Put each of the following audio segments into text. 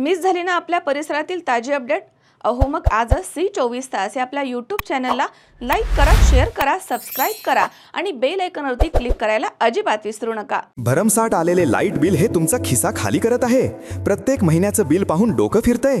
Miss झाली ना आपल्या परिसरातील ताजी अपडेट? अहो मग आजच सी चोवीस तास या आपल्या यूट्यूब चॅनलला लाईक करा शेअर करा सबस्क्राईब करा आणि बेल आयकॉनवरती क्लिक करायला अजिबात विसरू नका. भरमसाठ आलेले लाइट बिल हे तुमचा खिसा खाली करत आहे. प्रत्येक महिन्याचं बिल पाहून डोकं फिरतंय.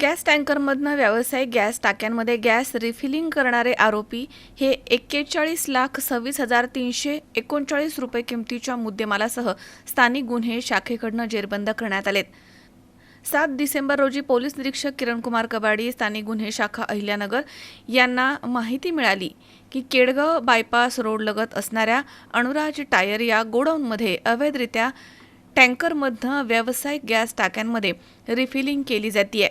गॅस टँकरमधनं व्यावसायिक गॅस टाक्यांमध्ये गॅस रिफिलिंग करणारे आरोपी हे एक्केचाळीस लाख सव्वीस हजार तीनशे एकोणचाळीस रुपये किमतीच्या मुद्देमालासह स्थानिक गुन्हे शाखेकडनं जेरबंद करण्यात आलेत. सात डिसेंबर रोजी पोलीस निरीक्षक किरणकुमार कबाडी स्थानिक गुन्हे शाखा अहिल्यानगर यांना माहिती मिळाली की केडगाव बायपास रोडलगत असणाऱ्या अणुराज टायर या गोडाऊनमध्ये अवैधरित्या टँकरमधनं व्यावसायिक गॅस टाक्यांमध्ये रिफिलिंग केली जाते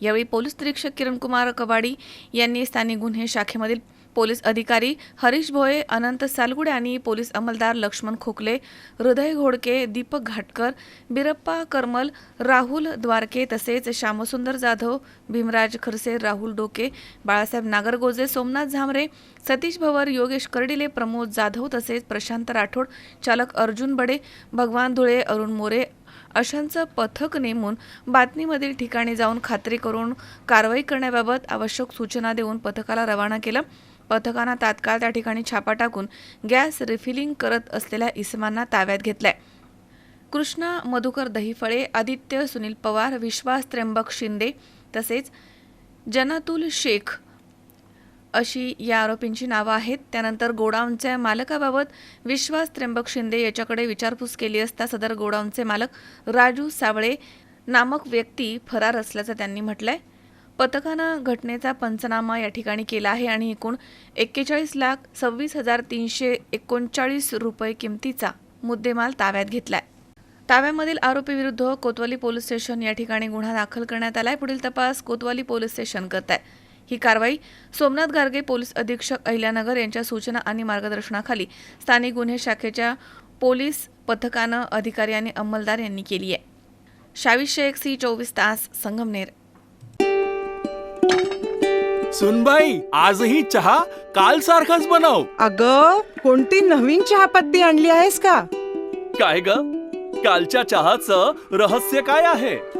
यावेळी पोलीस निरीक्षक किरणकुमार कबाडी यांनी स्थानिक गुन्हे शाखेमधील पोलीस अधिकारी हरीश भोये अनंत सालगुडे आणि पोलीस अंमलदार लक्ष्मण खोकले हृदय घोडके दीपक घाटकर बिरप्पा करमल राहुल द्वारके तसेच श्यामसुंदर जाधव भीमराज खरसे राहुल डोके बाळासाहेब नागरगोजे सोमनाथ झामरे सतीश भवर योगेश कर्डिले प्रमोद जाधव तसेच प्रशांत राठोड चालक अर्जुन बडे भगवान धुळे अरुण मोरे अशांचं पथक नेमून बातमीमधील ठिकाणी जाऊन खात्री करून कारवाई करण्याबाबत आवश्यक सूचना देऊन पथकाला रवाना केलं. पथकानं तात्काळ त्या ठिकाणी छापा टाकून गॅस रिफिलिंग करत असलेल्या इसमांना ताब्यात घेतलाय. कृष्णा मधुकर दहिफळे आदित्य सुनील पवार विश्वास त्र्यंबक शिंदे तसेच जनातुल शेख अशी या आरोपींची नावं आहेत. त्यानंतर गोडाऊनच्या मालकाबाबत विश्वास त्र्यंबक शिंदे याच्याकडे विचारपूस केली असता सदर गोडाऊनचे मालक राजू सावळे नामक व्यक्ती फरार असल्याचं त्यांनी म्हटलंय. पथकानं घटनेचा पंचनामा या ठिकाणी केला आहे आणि एकूण एक्केचाळीस लाख सव्वीस हजार तीनशे एकोणचाळीस रुपये किमतीचा मुद्देमाल ताब्यात घेतलाय. ताब्यामधील आरोपीविरुद्ध कोतवाली पोलीस स्टेशन या ठिकाणी गुन्हा दाखल करण्यात आलाय. पुढील तपास कोतवाली पोलीस स्टेशन करत आहे ही कारवाई सोमनाथ गार्गे पोलीस अधीक्षक अहिल्यानगर यांच्या सूचना आणि मार्गदर्शनाखाली स्थानिक गुन्हे शाखेच्या पोलीस पथकानं अधिकारी आणि अंमलदार यांनी केली आहे. शावीस शेख सी चोवीस तास संगमनेर. सुनबाई आजही चहा काल सारखाच बनव. अग कोणती नवीन चहापत्ती आणली आहेस का? काय ग? कालच्या चहाचं रहस्य काय आहे?